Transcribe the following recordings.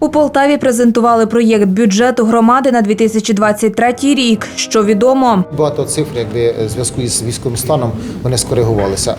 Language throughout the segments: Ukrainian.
У Полтаві презентували проєкт бюджету громади на 2023 рік. Що відомо, Багато цифр, якби в зв'язку із військовим станом, вони скоригувалися.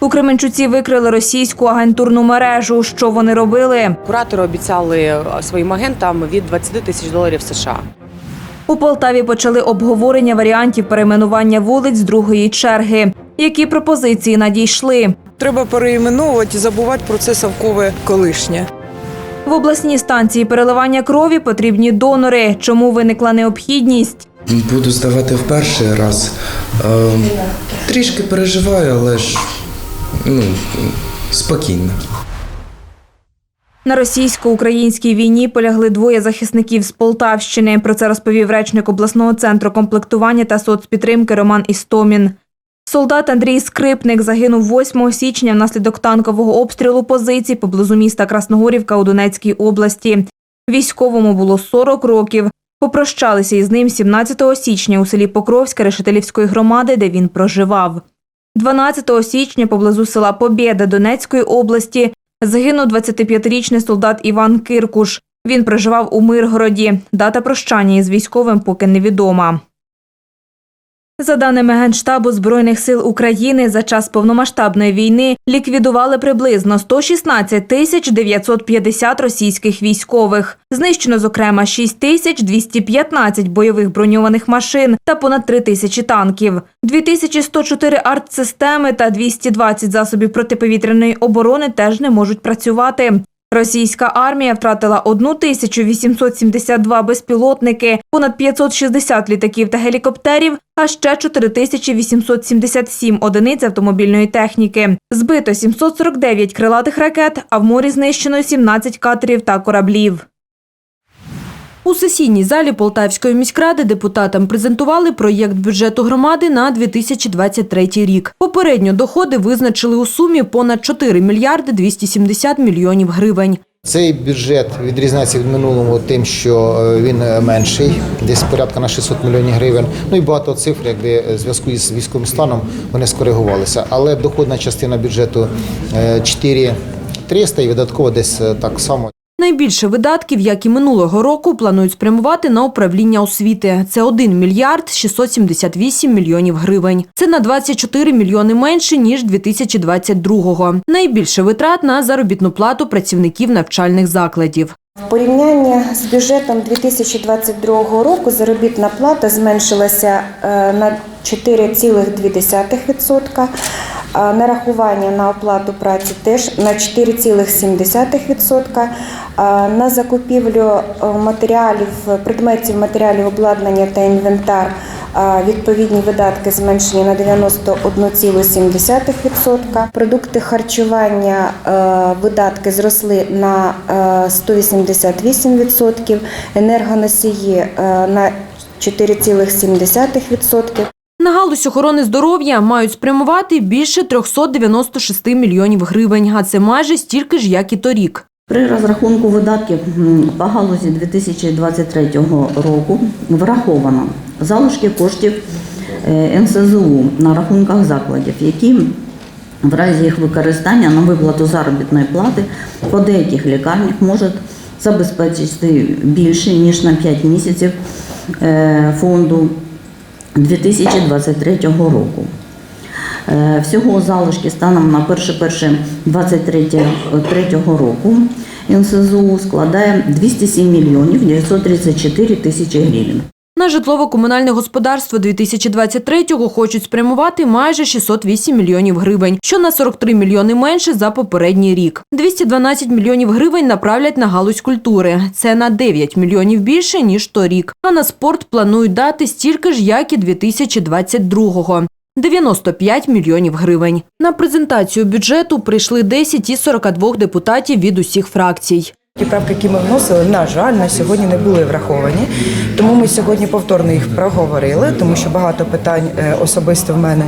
у Кременчуці викрили російську агентурну мережу. Що вони робили? Куратори обіцяли е, своїм агентам від 20 тисяч доларів США. У Полтаві почали обговорення варіантів перейменування вулиць з другої черги. Які пропозиції надійшли? Треба переіменовувати і забувати про це совкове колишнє. В обласній станції переливання крові потрібні донори. Чому виникла необхідність? Буду здавати в перший раз. Е, трішки переживаю, але ж ну, спокійно. На російсько-українській війні полягли двоє захисників з Полтавщини. Про це розповів речник обласного центру комплектування та соцпідтримки Роман Істомін. Солдат Андрій Скрипник загинув 8 січня внаслідок танкового обстрілу позицій поблизу міста Красногорівка у Донецькій області. Військовому було 40 років. Попрощалися із ним 17 січня у селі Покровське Решетилівської громади, де він проживав. 12 січня поблизу села Побєда Донецької області загинув 25-річний солдат Іван Киркуш. Він проживав у Миргороді. Дата прощання із військовим поки невідома. За даними Генштабу Збройних сил України, за час повномасштабної війни ліквідували приблизно 116 тисяч 950 російських військових. Знищено, зокрема, 6 тисяч 215 бойових броньованих машин та понад 3 тисячі танків, 2104 артсистеми та 220 засобів протиповітряної оборони теж не можуть працювати. Російська армія втратила 1872 безпілотники, понад 560 літаків та гелікоптерів, а ще 4877 одиниць автомобільної техніки. Збито 749 крилатих ракет, а в морі знищено 17 катерів та кораблів. У сесійній залі Полтавської міськради депутатам презентували проєкт бюджету громади на 2023 рік. Попередньо доходи визначили у сумі понад 4 мільярди 270 мільйонів гривень. Цей бюджет відрізняється від минулого тим, що е, він е, менший, десь порядка на 600 мільйонів гривень. Ну і багато цифр, якби в зв'язку із військовим станом, вони скоригувалися. Але доходна частина бюджету е, 4300 і видаткова десь е, так само. Найбільше видатків, як і минулого року, планують спрямувати на управління освіти. Це 1 мільярд 678 мільйонів гривень. Це на 24 мільйони менше, ніж 2022-го. Найбільше витрат на заробітну плату працівників навчальних закладів. В порівнянні з бюджетом 2022 року заробітна плата зменшилася е, на 4,2%, а нарахування на оплату праці теж на 4,7%, а на закупівлю е, матеріалів, предметів матеріалів обладнання та інвентар відповідні видатки зменшені на 91,7%. Продукти харчування е, видатки зросли на е, 188%, енергоносії е, на 4,7%. На галузь охорони здоров'я мають спрямувати більше 396 мільйонів гривень, а це майже стільки ж, як і торік. При розрахунку видатків по галузі 2023 року враховано залишки коштів е, НСЗУ на рахунках закладів, які в разі їх використання на виплату заробітної плати по деяких лікарнях можуть забезпечити більше ніж на 5 місяців е, фонду 2023 року. Е, Всього залишки станом на 1.1.23 року НСЗУ складає 207 мільйонів 934 тисячі гривень. На житлово-комунальне господарство 2023-го хочуть спрямувати майже 608 мільйонів гривень, що на 43 мільйони менше за попередній рік. 212 мільйонів гривень направлять на галузь культури. Це на 9 мільйонів більше, ніж торік. А на спорт планують дати стільки ж, як і 2022-го. 95 мільйонів гривень. На презентацію бюджету прийшли 10 із 42 депутатів від усіх фракцій. Ті правки, які ми вносили, на жаль, на сьогодні не були враховані. Тому ми сьогодні повторно їх проговорили, тому що багато питань е, особисто в мене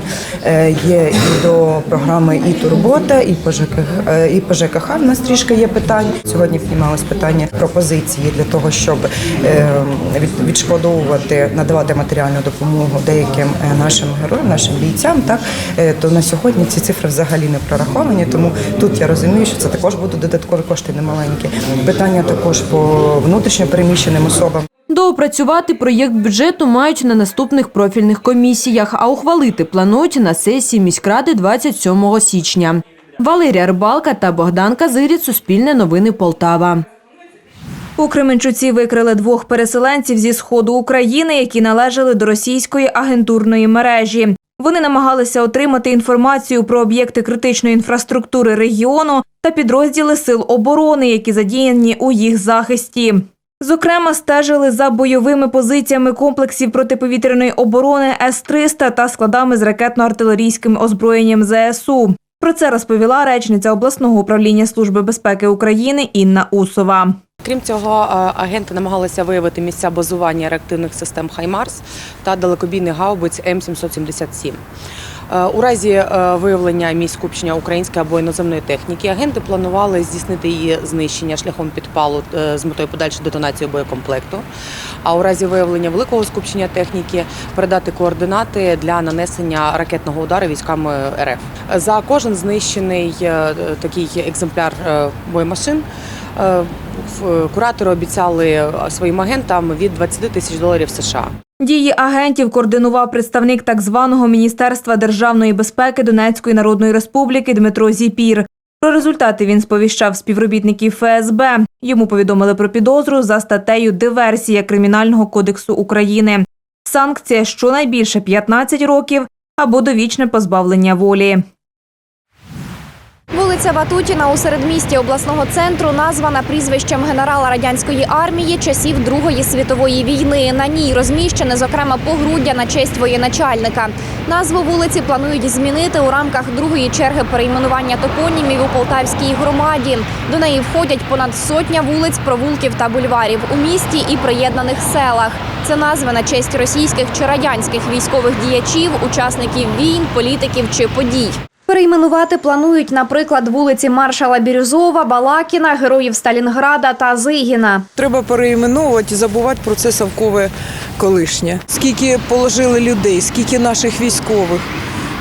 е, є і до програми і турбота, і по ЖКХ, е, і по ЖКХ в нас трішки є питань. Сьогодні піднімалось питання пропозиції для того, щоб відшкодовувати, надавати матеріальну допомогу деяким нашим героям, нашим бійцям. Так то на сьогодні ці цифри взагалі не прораховані. Тому тут я розумію, що це також будуть додаткові кошти немаленькі. Питання також по внутрішньо переміщеним особам. Доопрацювати проєкт бюджету мають на наступних профільних комісіях, а ухвалити планують на сесії міськради 27 січня. Валерія Рибалка та Богдан Казиріць, Суспільне новини Полтава. У Кременчуці викрили двох переселенців зі сходу України, які належали до російської агентурної мережі. Вони намагалися отримати інформацію про об'єкти критичної інфраструктури регіону та підрозділи сил оборони, які задіяні у їх захисті. Зокрема, стежили за бойовими позиціями комплексів протиповітряної оборони С-300 та складами з ракетно-артилерійським озброєнням ЗСУ. Про це розповіла речниця обласного управління Служби безпеки України Інна Усова. Крім цього, е, агенти намагалися виявити місця базування реактивних систем «Хаймарс» та далекобійних гаубиць М777. Е, У разі е, виявлення місць скупчення української або іноземної техніки агенти планували здійснити її знищення шляхом підпалу з метою подальшої детонації боєкомплекту. А у разі виявлення великого скупчення техніки передати координати для нанесення ракетного удару військами РФ. За кожен знищений такий екземпляр боємашин куратори обіцяли своїм агентам від 20 тисяч доларів США. Дії агентів координував представник так званого Міністерства державної безпеки Донецької Народної Республіки Дмитро Зіпір. Про результати він сповіщав співробітників ФСБ. Йому повідомили про підозру за статтею Диверсія Кримінального кодексу України. Санкція щонайбільше 15 років або довічне позбавлення волі. Вулиця Ватутіна у середмісті обласного центру названа прізвищем генерала радянської армії часів Другої світової війни. На ній розміщене, зокрема, погруддя на честь воєначальника. Назву вулиці планують змінити у рамках другої черги перейменування топонімів у Полтавській громаді. До неї входять понад сотня вулиць, провулків та бульварів у місті і приєднаних селах. Це назви на честь російських чи радянських військових діячів, учасників війн, політиків чи подій. Перейменувати планують, наприклад, вулиці маршала Бірюзова, Балакіна, героїв Сталінграда та Зигіна. Треба переіменовувати і забувати про це Савкове колишнє. Скільки положили людей, скільки наших військових.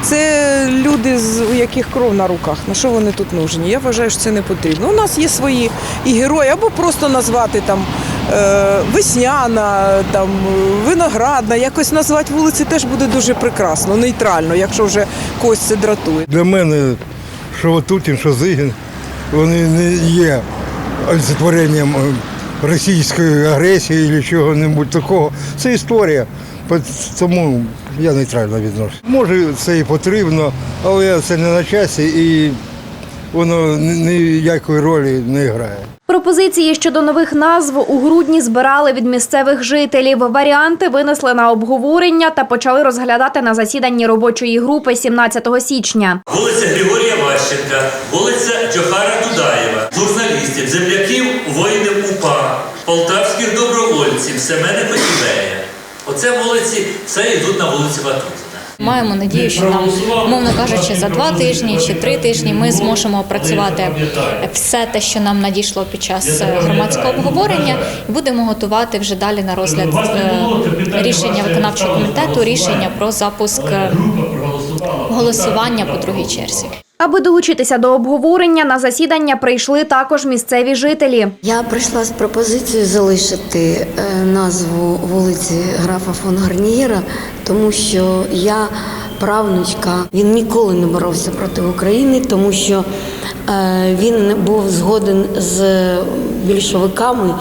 Це люди, у яких кров на руках. На що вони тут нужні? Я вважаю, що це не потрібно. У нас є свої і герої, або просто назвати там Весняна, там е, Виноградна. Якось назвати вулиці теж буде дуже прекрасно, нейтрально, якщо вже когось це дратує. Для мене що Ватутін, що Зигін, вони не є олицетворенням е, російської агресії чи чого-небудь такого. Це історія. Тому я нейтрально відношусь. Може, це і потрібно, але це не на часі і воно ніякої ролі не грає. Пропозиції щодо нових назв у грудні збирали від місцевих жителів. Варіанти винесли на обговорення та почали розглядати на засіданні робочої групи 17 січня. Вулиця Григорія Ващенка, вулиця Джохара Дудаєва, журналістів, земляків, воїнів УПА, полтавських добровольців, Семена Потівея. Оце вулиці, все йдуть на вулиці Ватутіна. Маємо надію, що там, мовно кажучи, за два тижні чи три тижні ми зможемо опрацювати все те, що нам надійшло під час е, громадського обговорення, і будемо готувати вже далі на розгляд е, рішення виконавчого комітету, рішення про запуск е, голосування по другій черзі. Аби долучитися до обговорення, на засідання прийшли також місцеві жителі. Я прийшла з пропозицією залишити е, назву вулиці графа фон Гарнієра, тому що я правнучка. Він ніколи не боровся проти України, тому що е, він був згоден з більшовиками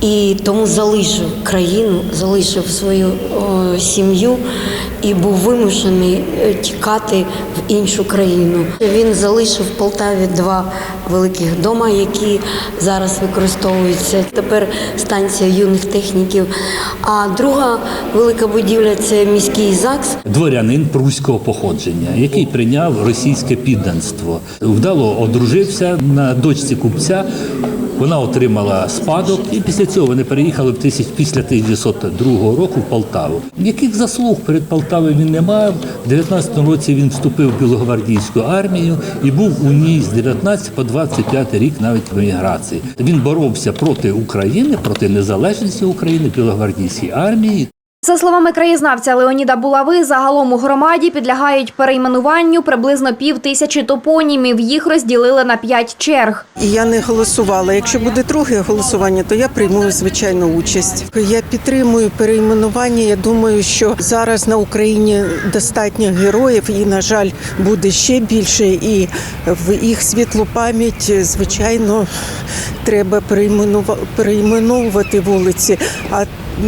і тому залишив країну, залишив свою о, сім'ю і був вимушений е, тікати в іншу країну. Він залишив в Полтаві два великих дома, які зараз використовуються. Тепер станція юних техніків. А друга велика будівля це міський ЗАГС. Дворянин пруського походження, який прийняв російське підданство. Вдало одружився на дочці купця. Вона отримала спадок, і після цього вони переїхали в тисяч після 1902 року в Полтаву. Яких заслуг перед Полтавою він не мав. В 19 році він вступив в Білогвардійську армію і був у ній з 19 по 25 рік навіть в еміграції. Він боровся проти України, проти незалежності України Білогвардійській армії. За словами краєзнавця Леоніда Булави, загалом у громаді підлягають перейменуванню приблизно пів тисячі топонімів. Їх розділили на п'ять черг. Я не голосувала. Якщо буде друге голосування, то я прийму звичайно участь. Я підтримую перейменування. Я думаю, що зараз на Україні достатньо героїв, і на жаль, буде ще більше. І в їх світлу пам'ять, звичайно, треба перейменува- перейменовувати вулиці. А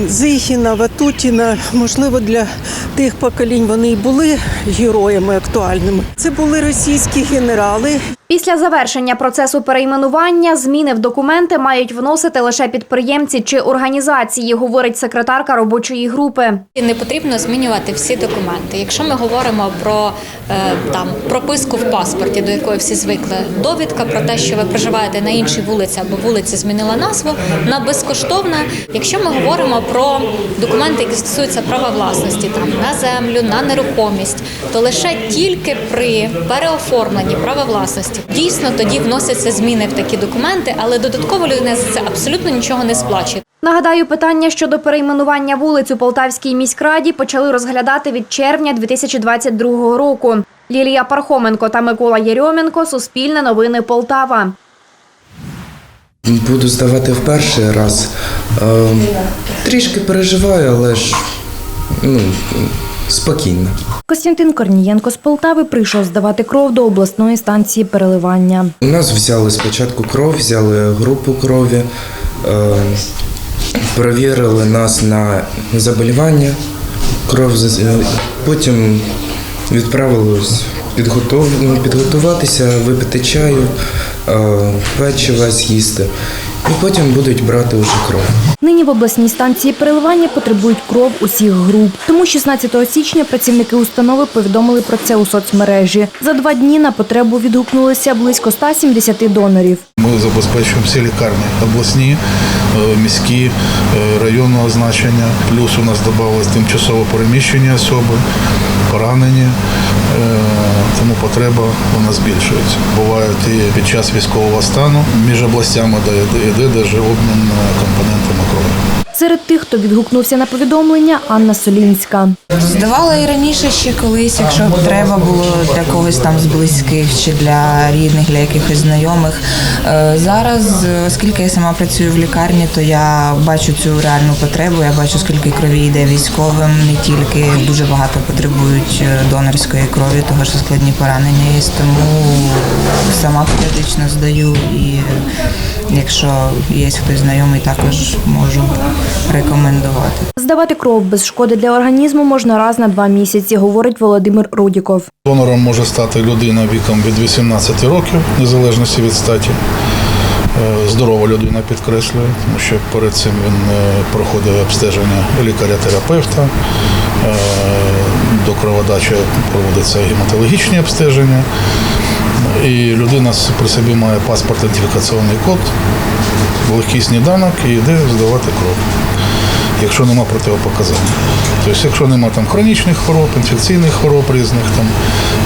Зихіна, Ватутіна, можливо, для тих поколінь вони і були героями актуальними. Це були російські генерали, Після завершення процесу перейменування зміни в документи мають вносити лише підприємці чи організації, говорить секретарка робочої групи. Не потрібно змінювати всі документи. Якщо ми говоримо про е, там прописку в паспорті, до якої всі звикли, довідка про те, що ви проживаєте на іншій вулиці або вулиця змінила назву, вона безкоштовна. Якщо ми говоримо про документи, які стосуються права власності, там на землю, на нерухомість, то лише тільки при переоформленні права власності дійсно тоді вносяться зміни в такі документи, але додатково людина за це абсолютно нічого не сплачує. Нагадаю, питання щодо перейменування вулиць у Полтавській міськраді почали розглядати від червня 2022 року. Лілія Пархоменко та Микола Єрьоменко. Суспільне новини Полтава. Буду здавати в перший раз. Е, Трішки переживаю, але ж ну, спокійно. Костянтин Корнієнко з Полтави прийшов здавати кров до обласної станції переливання. У нас взяли спочатку кров, взяли групу крові, е, перевірили нас на заболівання, кров, е, потім відправили ну, підготуватися, випити чаю, е, печива з'їсти. І потім будуть брати уже кров. Нині в обласній станції переливання потребують кров усіх груп. Тому 16 січня працівники установи повідомили про це у соцмережі. За два дні на потребу відгукнулися близько 170 донорів. Ми забезпечуємо всі лікарні обласні, е, міські, е, районного значення. Плюс у нас додавалось тимчасово переміщені особи, поранені, Е, тому потреба вона збільшується. Бувають і під час військового стану між областями де йде де обмін компонентами крові. Серед тих, хто відгукнувся на повідомлення, Анна Солінська. Здавала і раніше ще колись, якщо треба було для когось там з близьких чи для рідних, для якихось знайомих. Е, Зараз, е, оскільки я сама працюю в лікарні, то я бачу цю реальну потребу. Я бачу, скільки крові йде військовим, не тільки дуже багато потребують е, донорської крові, того що складні поранення є. Тому сама періодично здаю і якщо є хтось знайомий, також можу рекомендувати. Здавати кров без шкоди для організму можна раз на два місяці, говорить Володимир Рудіков. Донором може стати людина віком від 18 років, в незалежності від статі. Е, Здорова людина підкреслює, тому що перед цим він е, проходить обстеження лікаря-терапевта. Е, До кроводачі проводиться гематологічні обстеження. І людина при собі має паспорт ідентифікаційний код, легкий сніданок і йде здавати кров, якщо нема противопоказань. Тобто, якщо нема там хронічних хвороб, інфекційних хвороб різних, там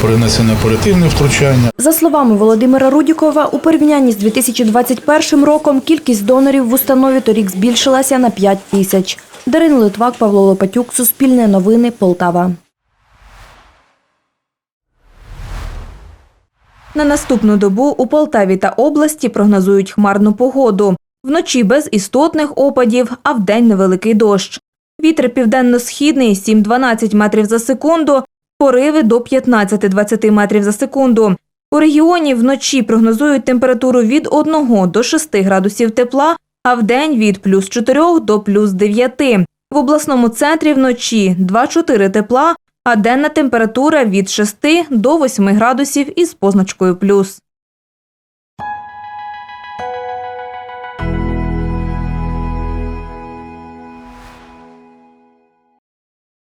перенесення оперативне втручання. За словами Володимира Рудікова, у порівнянні з 2021 роком кількість донорів в установі торік збільшилася на 5 тисяч. Дарина Литвак, Павло Лопатюк, Суспільне новини, Полтава. На наступну добу у Полтаві та області прогнозують хмарну погоду. Вночі без істотних опадів, а вдень невеликий дощ. Вітер південно-східний 7-12 метрів за секунду, пориви до 15-20 метрів за секунду. У регіоні вночі прогнозують температуру від 1 до 6 градусів тепла, а вдень від плюс 4 до плюс 9. В обласному центрі вночі 2-4 тепла, а денна температура від 6 до 8 градусів із позначкою плюс.